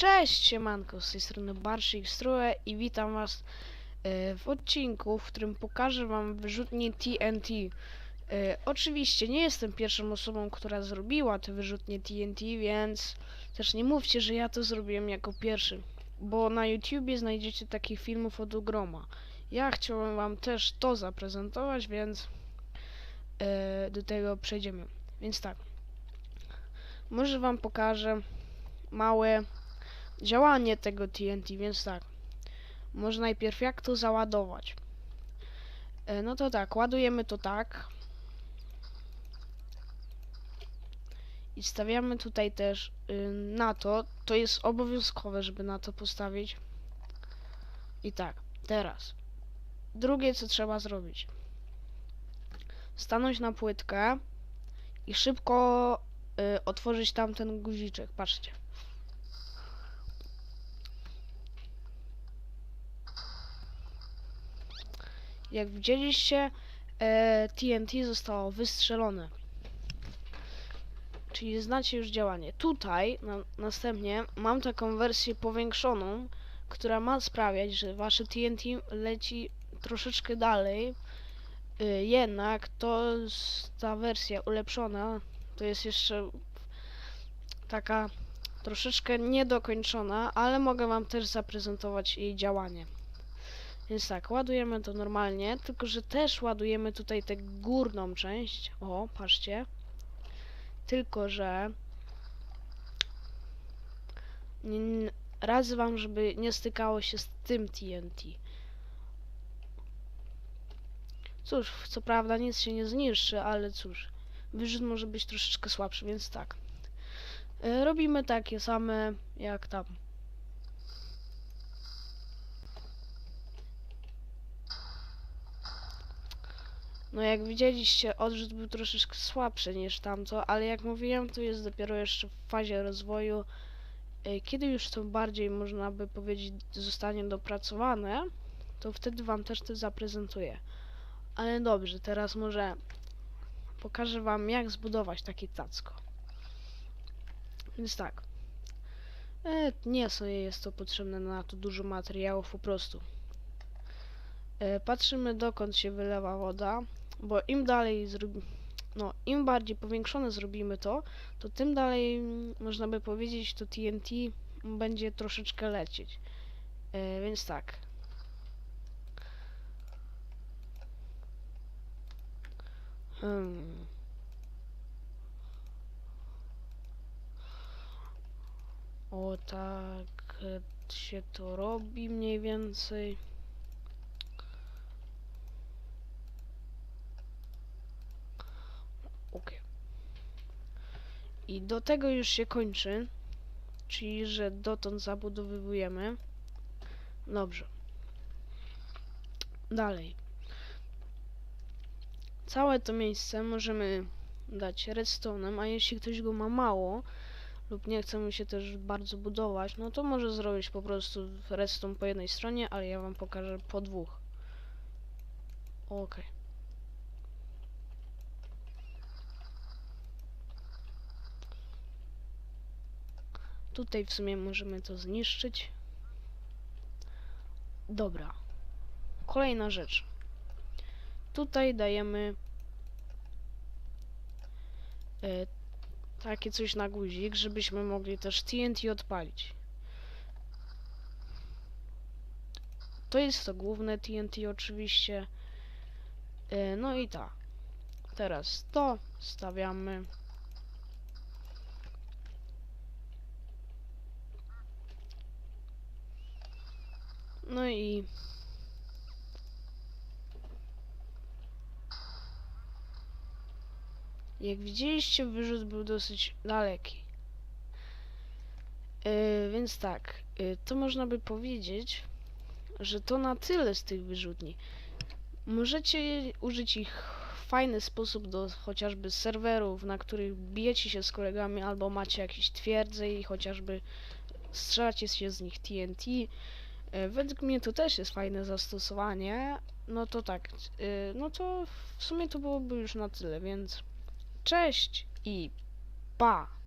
Cześć, siemanko, z tej strony Barszyk Strue i witam was e, w odcinku, w którym pokażę wam wyrzutnie TNT. E, oczywiście nie jestem pierwszą osobą, która zrobiła te wyrzutnie TNT, więc też nie mówcie, że ja to zrobiłem jako pierwszy, bo na YouTubie znajdziecie takich filmów od ogroma. Ja chciałem wam też to zaprezentować, więc e, do tego przejdziemy. Więc tak, może wam pokażę małe działanie tego TNT, więc tak. Może najpierw jak to załadować? E, No to tak, ładujemy to tak. I stawiamy tutaj też y, na to. To jest obowiązkowe, żeby na to postawić. I tak, teraz. Drugie, co trzeba zrobić. Stanąć na płytkę i szybko y, otworzyć tamten guziczek. Patrzcie. Jak widzieliście, e, TNT zostało wystrzelone. Czyli znacie już działanie. Tutaj na, następnie mam taką wersję powiększoną, która ma sprawiać, że wasze TNT leci troszeczkę dalej. E, jednak to ta wersja ulepszona to jest jeszcze taka troszeczkę niedokończona, ale mogę wam też zaprezentować jej działanie. Więc tak, ładujemy to normalnie, tylko że też ładujemy tutaj tę górną część. O, patrzcie. Tylko, że radzę wam, żeby nie stykało się z tym TNT. Cóż, co prawda nic się nie zniszczy, ale cóż, wyrzut może być troszeczkę słabszy, więc tak. E, Robimy takie same jak tam. No jak widzieliście, odrzut był troszeczkę słabszy niż tamto, ale jak mówiłem, to jest dopiero jeszcze w fazie rozwoju. E, Kiedy już to bardziej, można by powiedzieć, zostanie dopracowane, to wtedy wam też to zaprezentuję. Ale dobrze, teraz może pokażę wam, jak zbudować takie tacko. Więc tak. E, nie sobie jest to potrzebne na to dużo materiałów po prostu. E, patrzymy dokąd się wylewa woda, bo im dalej zrobi, no im bardziej powiększone zrobimy to, to tym dalej mm, można by powiedzieć to TNT będzie troszeczkę lecieć. E, więc tak. Hmm. O tak e, się to robi mniej więcej. I do tego już się kończy, czyli że dotąd zabudowywujemy. Dobrze. Dalej. Całe to miejsce możemy dać redstone'em, a jeśli ktoś go ma mało lub nie chce mu się też bardzo budować, no to może zrobić po prostu redstone po jednej stronie, ale ja wam pokażę po dwóch. Okej. Tutaj w sumie możemy to zniszczyć. Dobra. Kolejna rzecz. Tutaj dajemy e, takie coś na guzik, żebyśmy mogli też TNT odpalić. To jest to główne TNT oczywiście. E, no i tak. Teraz to stawiamy. No i jak widzieliście, wyrzut był dosyć daleki. Yy, więc tak, yy, to można by powiedzieć, że to na tyle z tych wyrzutni. Możecie użyć ich w fajny sposób do chociażby serwerów, na których bijecie się z kolegami, albo macie jakieś twierdze i chociażby strzelacie się z nich TNT. E, Według mnie to też jest fajne zastosowanie. No to tak, y, no to w sumie to byłoby już na tyle, więc cześć i pa!